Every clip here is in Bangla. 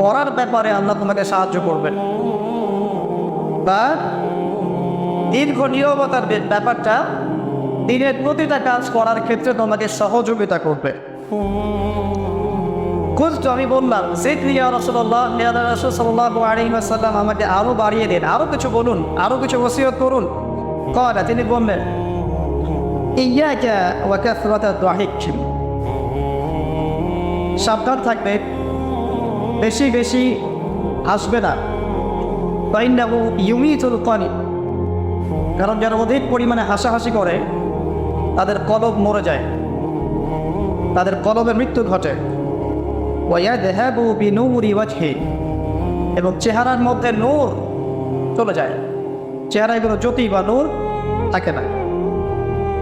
করার ব্যাপারে আল্লাহ তোমাকে সাহায্য করবেন। বা দীর্ঘ নিয়মতার ব্যাপারটা দিনের প্রতিটা কাজ করার ক্ষেত্রে তোমাকে সহযোগিতা করবে। খুঁজতো আমি বললাম জিদনি রাসূলুল্লাহ, ইয়া রাসূল আমাকে আরও বাড়িয়ে দিন, আরও কিছু বলুন, আরও কিছু ওসিয়ত করুন। কয়টা তিনি বললেন ইয়াকা ওয়া কাসরাতা দাহিক সাবধান থাকবে। বেশি বেশি হাসবে না। ফাইন্নাহু ইউমিতুল কানি কারণ যারা অধিক পরিমাণে হাসাহাসি করে, তাদের কলব মরে যায়। তাদের কলবের মৃত্যু ঘটে। ওয়াদেহাবু বিনুরি ওয়াজহি। এবং চেহারার মধ্যে নূর চলে যায়। চেহারায় কোনো জ্যোতি বা নূর থাকে না।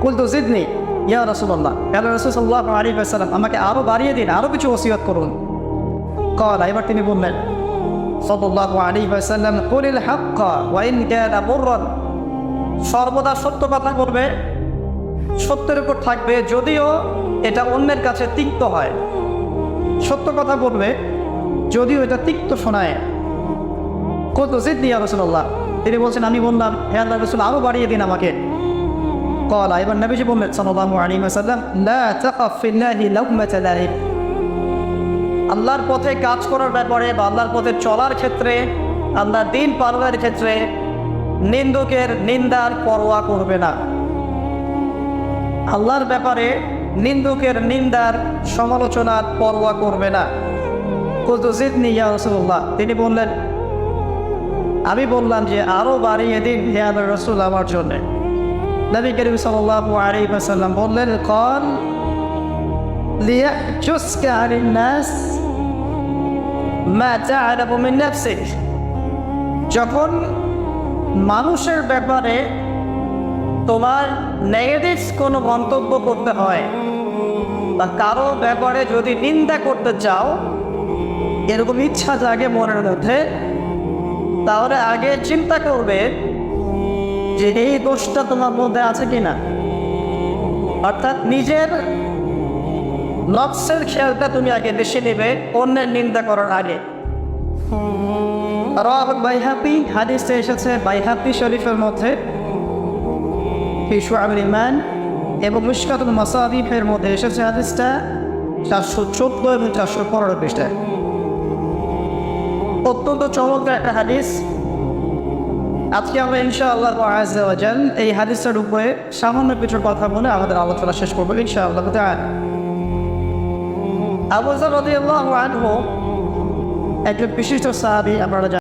কুলতু জিদনি, ইয়া রাসূলুল্লাহ। ইয়া রাসূল সাল্লাল্লাহু আলাইহি ওয়াসাল্লাম আমাকে আরও বাড়িয়ে দিন, আরও কিছু ওসিয়ত করুন। কলা এবার তিনি বললেন সদুল্লাহ আলী সাল্লাম করিল হাক্কা ওয়াইন কেয়ারা বলরন সর্বদা সত্য কথা বলবে, সত্যের উপর থাকবে, যদিও এটা অন্যের কাছে তিক্ত হয়। সত্য কথা বলবে, যদিও এটা তিক্ত শোনায়। কত জিদ দিয়া রসুল্লাহ তিনি বলছেন, আমি বললাম হ্যাঁ আল্লাহ রসুল আরও বাড়িয়ে দিন আমাকে। কলা, এবার নবীজি বললেন সাল্লাম আলী সাল্লাম লা তাকাফ ফিল্লাহি লাউমাতা লাহিব। আল্লাহর পথে কাজ করার ব্যাপারে বা আল্লাহর পথে চলার ক্ষেত্রে, আল্লাহ দিন পালনের ক্ষেত্রে নিন্দুকের নিন্দার পরোয়া করবে না। আল্লাহর ব্যাপারে নিন্দুকের নিন্দার সমালোচনার পরোয়া করবে না। রসুল্লাহ তিনি বললেন, আমি বললাম যে আরও বাড়িয়ে দিন রসুল আমার জন্য। নবী করিম সাল্লাহ বললেন কন লিয়া চুস্কা নাস যখন মানুষের ব্যাপারে তোমার নেগেটিভ কোনো মন্তব্য করতে হয় বা কারও ব্যাপারে যদি নিন্দা করতে চাও, এরকম ইচ্ছা জাগে মনের মধ্যে, তাহলে আগে চিন্তা করবে যে এই দোষটা তোমার মধ্যে আছে কিনা। অর্থাৎ নিজের নফসের খেয়ালটা তুমি আগে বেশি নেবে, অন্যের নিন্দা করার আগে। রাহ বাইহাপি হাদিসে এসেছে বাইহাপি শরীফের মধ্যে। ফিসুয়াবুল ইমান এবং মুশকাতুল মাসাদিফের মধ্যে এসেছে হাদিসটা চারশো চোদ্দ এবং চারশো পনেরো পৃষ্ঠায় অত্যন্ত চমৎকার একটা হাদিস। আজকে আমরা ইনশাআল্লাহ আজাল এই হাদিসের উপরে সামান্য কিছু কথা বলে আমাদের আলোচনা শেষ করব ইনশাআল্লাহ তাআলা আবু যর রাদিয়াল্লাহু আনহু একজন বিশিষ্ট সাহাবী আপনারা